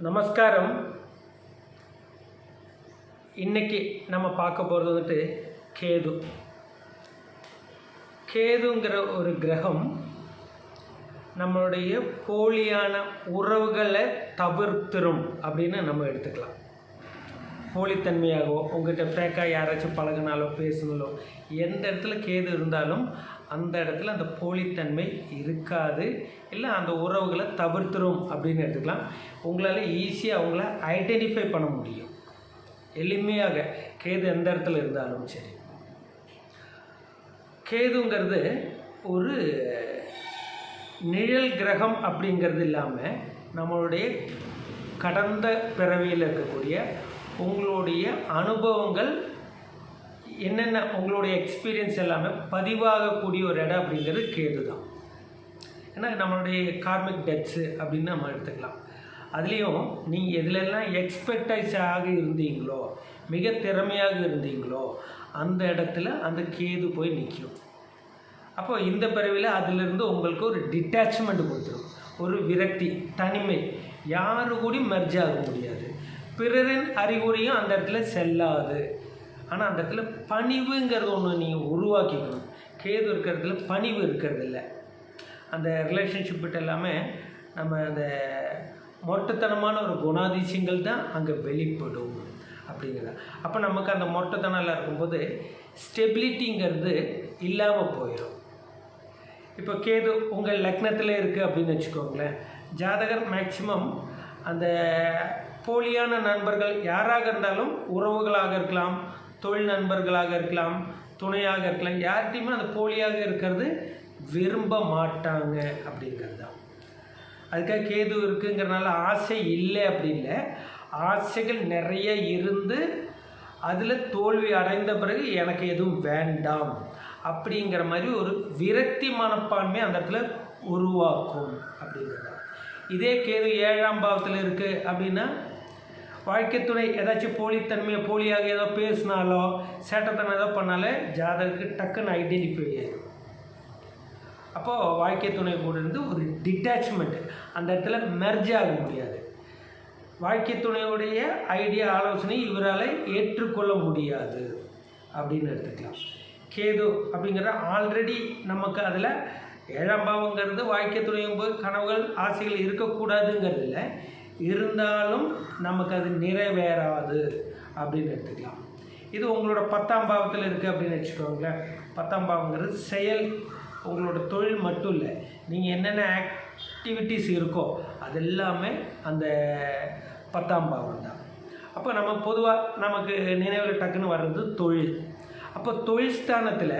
நமஸ்காரம். இன்னைக்கு நம்ம பார்க்க போகிறது வந்துட்டு கேது. கேதுங்கிற ஒரு கிரகம் நம்மளுடைய போலியான உறவுகளை தவிர்த்திரும் அப்படின்னு நம்ம எடுத்துக்கலாம். போலித்தன்மையாகவோ உங்கள்கிட்ட ஃப்ரேக்காக யாராச்சும் பழகினாலோ பேசினாலோ எந்த இடத்துல கேது இருந்தாலும் அந்த இடத்துல அந்த போலித்தன்மை இருக்காது. இல்லை அந்த உறவுகளை தவிர்த்துரும் அப்படின்னு எடுத்துக்கலாம். உங்களால் ஈஸியாக அவங்கள ஐடென்டிஃபை பண்ண முடியும். எளிமையாக கேது எந்த இடத்துல இருந்தாலும் சரி. கேதுங்கிறது ஒரு நிழல் கிரகம் அப்படிங்கிறது இல்லாமல் நம்மளுடைய கடந்த பிறவியில் இருக்கக்கூடிய உங்களுடைய அனுபவங்கள் என்னென்ன உங்களுடைய எக்ஸ்பீரியன்ஸ் எல்லாமே பதிவாகக்கூடிய ஒரு இடம் அப்படிங்கிறது கேது தான். ஏன்னா நம்மளுடைய கார்மிக் டெத்ஸு அப்படின்னு நம்ம எடுத்துக்கலாம். அதுலேயும் நீங்கள் எதுலெல்லாம் எக்ஸ்பெக்டைஸ் ஆக இருந்தீங்களோ மிக திறமையாக இருந்தீங்களோ அந்த இடத்துல அந்த கேது போய் நிற்கும் அப்போ இந்த பிறவியில் அதிலிருந்து உங்களுக்கு ஒரு டிட்டாச்மெண்ட் கொடுத்துரும். ஒரு விரக்தி தனிமை. யாரு கூடயும் மெர்ஜ் ஆக முடியாது. பிறரின் அறிகுறியும் அந்த இடத்துல செல்லாது. ஆனால் அந்த இடத்துல பணிவுங்கிறது ஒன்று நீங்கள் உருவாக்கிக்கணும். கேது இருக்கிறதுல பணிவு இருக்கிறது இல்லை அந்த ரிலேஷன்ஷிப்பிட்ட எல்லாமே நம்ம அந்த மொட்டைத்தனமான ஒரு குணாதிசயங்கள் தான் அங்கே வெளிப்படும் அப்படிங்கிறத. அப்போ நமக்கு அந்த மொட்டைத்தனம்லாம் இருக்கும்போது ஸ்டெபிலிட்டிங்கிறது இல்லாமல் போயிடும் இப்போ கேது உங்கள் லக்னத்தில் இருக்குது அப்படின்னு வச்சுக்கோங்களேன். ஜாதகர் மேக்சிமம் அந்த போலியான நண்பர்கள் யாராக இருந்தாலும் உறவுகளாக இருக்கலாம் தொழில் நண்பர்களாக இருக்கலாம் துணையாக இருக்கலாம் யார்கிட்டையுமே அந்த போலியாக இருக்கிறது விரும்ப மாட்டாங்க அப்படிங்கிறது தான் அதுக்காக கேது இருக்குங்கிறனால ஆசை இல்லை அப்படி இல்லை. ஆசைகள் நிறைய இருந்து அதில் தோல்வி அடைந்த பிறகு எனக்கு எதுவும் வேண்டாம் அப்படிங்கிற மாதிரி ஒரு விரக்தி மனப்பான்மை அந்த இடத்துல உருவாக்கும் அப்படிங்கிறது இதே கேது ஏழாம் பாவத்தில் இருக்குது அப்படின்னா வாழ்க்கை துணை ஏதாச்சும் போலித்தன்மையை போலியாக ஏதோ பேசினாலோ சேட்டத்தனம் ஏதோ பண்ணாலே ஜாதகத்துக்கு டக்குன்னு ஐடென்டிஃபை ஆயிடும் அப்போது வாழ்க்கை துணை கூட இருந்து ஒரு டிட்டாச்மெண்ட் அந்த இடத்துல மெர்ஜ் ஆக முடியாது. வாழ்க்கை துணையுடைய ஐடியா ஆலோசனை இவரால் ஏற்றுக்கொள்ள முடியாது. அப்படின்னு எடுத்துக்கலாம். கேது அப்படிங்கிற ஆல்ரெடி நமக்கு அதில் ஏழாம் பாவங்கிறது வாழ்க்கை துணையும் போது கனவுகள் ஆசைகள் இருக்கக்கூடாதுங்கிறது இல்லை இருந்தாலும் நமக்கு அது நிறைவேறாது அப்படின்னு எடுத்துக்கலாம். இது உங்களோட பத்தாம் பாவத்தில் இருக்குது அப்படின்னு வச்சுக்கோங்களேன். பத்தாம் பாவங்கிறது செயல் உங்களோட தொழில் மட்டும் இல்லை. நீங்கள் என்னென்ன ஆக்டிவிட்டீஸ் இருக்கோ அது எல்லாமே அந்த பத்தாம் பாவம் தான் அப்போ நம்ம பொதுவாக நமக்கு நினைவில் டக்குன்னு வர்றது தொழில். அப்போ தொழில் ஸ்தானத்தில்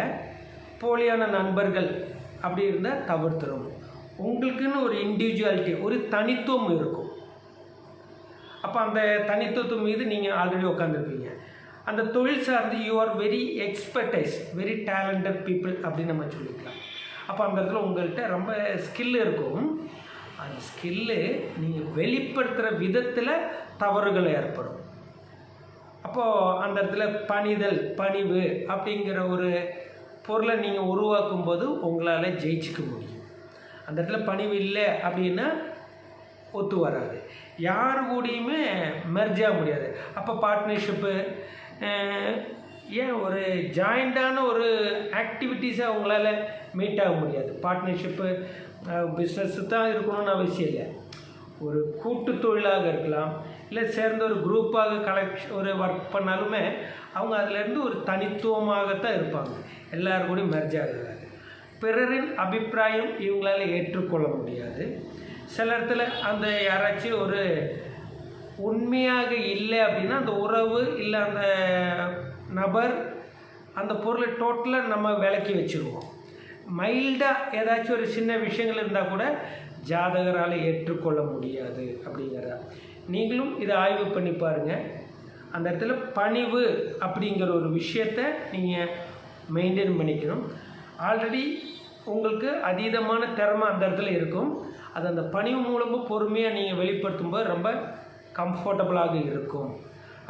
போலியான நண்பர்கள் அப்படி இருந்தால் தவிர்த்துடும் உங்களுக்குன்னு ஒரு இண்டிவிஜுவாலிட்டி ஒரு தனித்துவம் இருக்கும். அப்போ அந்த தனித்துவத்து மீது நீங்கள் ஆல்ரெடி உட்காந்துருப்பீங்க அந்த தொழில் சார்ந்து you are very expertise very talented people அப்படின்னு நம்ம சொல்லிக்கலாம். அப்போ அந்த இடத்துல உங்கள்கிட்ட ரொம்ப ஸ்கில் இருக்கும். அந்த ஸ்கில்லு நீங்கள் வெளிப்படுத்துகிற விதத்தில் தவறுகள் ஏற்படும். அப்போது அந்த இடத்துல பணிதல் பணிவு அப்படிங்கிற ஒரு பொருளை நீங்கள் உருவாக்கும் போது உங்களால் ஜெயிச்சிக்க முடியும். அந்த இடத்துல பணிவு இல்லை அப்படின்னா ஒத்து வராது. யார் கூடயுமே மெர்ஜ் ஆக முடியாது. அப்போ பார்ட்னர்ஷிப்பு ஏன் ஒரு ஜாயிண்டான ஒரு ஆக்டிவிட்டீஸை அவங்களால மீட் ஆக முடியாது. பார்ட்னர்ஷிப்பு பிஸ்னஸ்ஸு தான் இருக்கணும்னு அவசியம் இல்லை. ஒரு கூட்டு தொழிலாக இருக்கலாம் இல்லை சேர்ந்த ஒரு குரூப்பாக கலெக்ஷன் ஒரு ஒர்க் பண்ணாலுமே அவங்க அதிலேருந்து ஒரு தனித்துவமாகத்தான் இருப்பாங்க. எல்லாரும் கூடயும் மெர்ஜ் ஆகாது பிறரின் அபிப்பிராயம் இவங்களால ஏற்றுக்கொள்ள முடியாது. சில இடத்துல அந்த யாராச்சும் ஒரு உண்மையாக இல்லை அப்படின்னா அந்த உறவு இல்லை அந்த நபர் அந்த பொருளை டோட்டலாக நம்ம விளக்கி வச்சுருவோம். மைல்டாக ஏதாச்சும் ஒரு சின்ன விஷயங்கள் இருந்தால் கூட ஜாதகரால் ஏற்றுக்கொள்ள முடியாது அப்படிங்கிறத. நீங்களும் இதை ஆய்வு பண்ணி பாருங்கள் அந்த இடத்துல பணிவு அப்படிங்கிற ஒரு விஷயத்தை நீங்கள் மெயின்டைன் பண்ணிக்கணும். ஆல்ரெடி உங்களுக்கு அதீதமான திறமை அந்த இடத்துல இருக்கும். அது அந்த பணிவு மூலமாக பொறுமையாக நீங்கள் வெளிப்படுத்தும் போது ரொம்ப கம்ஃபர்டபுளாக இருக்கும்.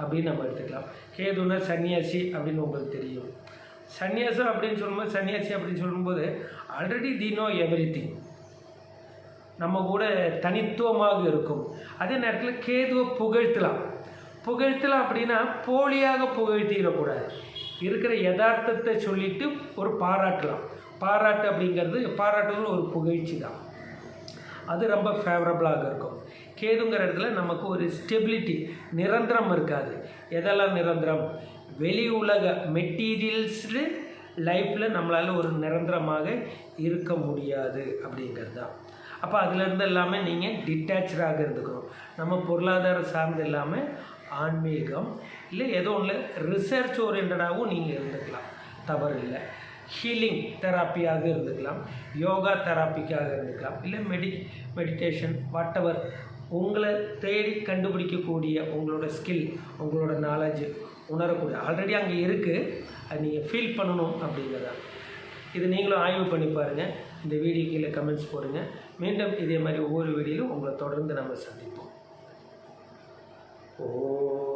அப்படின்னு நம்ம எடுத்துக்கலாம். கேதுனா சன்னியாசி அப்படின்னு உங்களுக்கு தெரியும். சன்னியாசம் அப்படின்னு சொல்லும்போது சன்னியாசி அப்படின்னு சொல்லும்போது already they know everything நம்ம கூட தனித்துவமாக இருக்கும். அதே நேரத்தில் கேதுவை புகழ்த்தலாம். புகழ்த்தலாம் அப்படின்னா போலியாக புகழ்த்திடக்கூடாது. இருக்கிற யதார்த்தத்தை சொல்லிட்டு ஒரு பாராட்டலாம். பாராட்டு அப்படிங்கிறது பாராட்டுறது ஒரு புகழ்ச்சி தான். அது ரொம்ப ஃபேவரபுளாக இருக்கும். கேதுங்கிற இடத்துல நமக்கு ஒரு ஸ்டெபிலிட்டி நிரந்தரம் இருக்காது. எதெல்லாம் நிரந்தரம்? வெளி உலக மெட்டீரியல்ஸில் லைஃப்பில் நம்மளால் ஒரு நிரந்தரமாக இருக்க முடியாது அப்படிங்கிறது தான். அப்போ அதுலேருந்து எல்லாமே நீங்கள் டிட்டாச்சாக இருந்துக்கணும். நம்ம பொருளாதார சார்ந்து இல்லாமல் ஆன்மீகம். இல்லை ஏதோ ஒன்று ரிசர்ச் ஓரியன்டாகவும் நீங்கள் இருந்துக்கலாம். தவறு இல்லை. ஹீலிங் தெராப்பியாக இருந்துக்கலாம். யோகா தெராப்பிக்காக இருந்துக்கலாம். இல்லை மெடி மெடிடேஷன் வாட்டவர் உங்களை தேடி கண்டுபிடிக்கக்கூடிய உங்களோட ஸ்கில் உங்களோட நாலேஜ் உணரக்கூடிய ஆல்ரெடி அங்கே இருக்குது அது நீங்கள் ஃபீல் பண்ணணும் அப்படிங்கிறதா. இது நீங்களும் ஆய்வு பண்ணி பாருங்கள் இந்த வீடியோ கீழே கமெண்ட்ஸ் போடுங்க. மீண்டும் இதே மாதிரி ஒவ்வொரு வீடியோலும் உங்களை தொடர்ந்து நம்ம சந்திப்போம். 哦。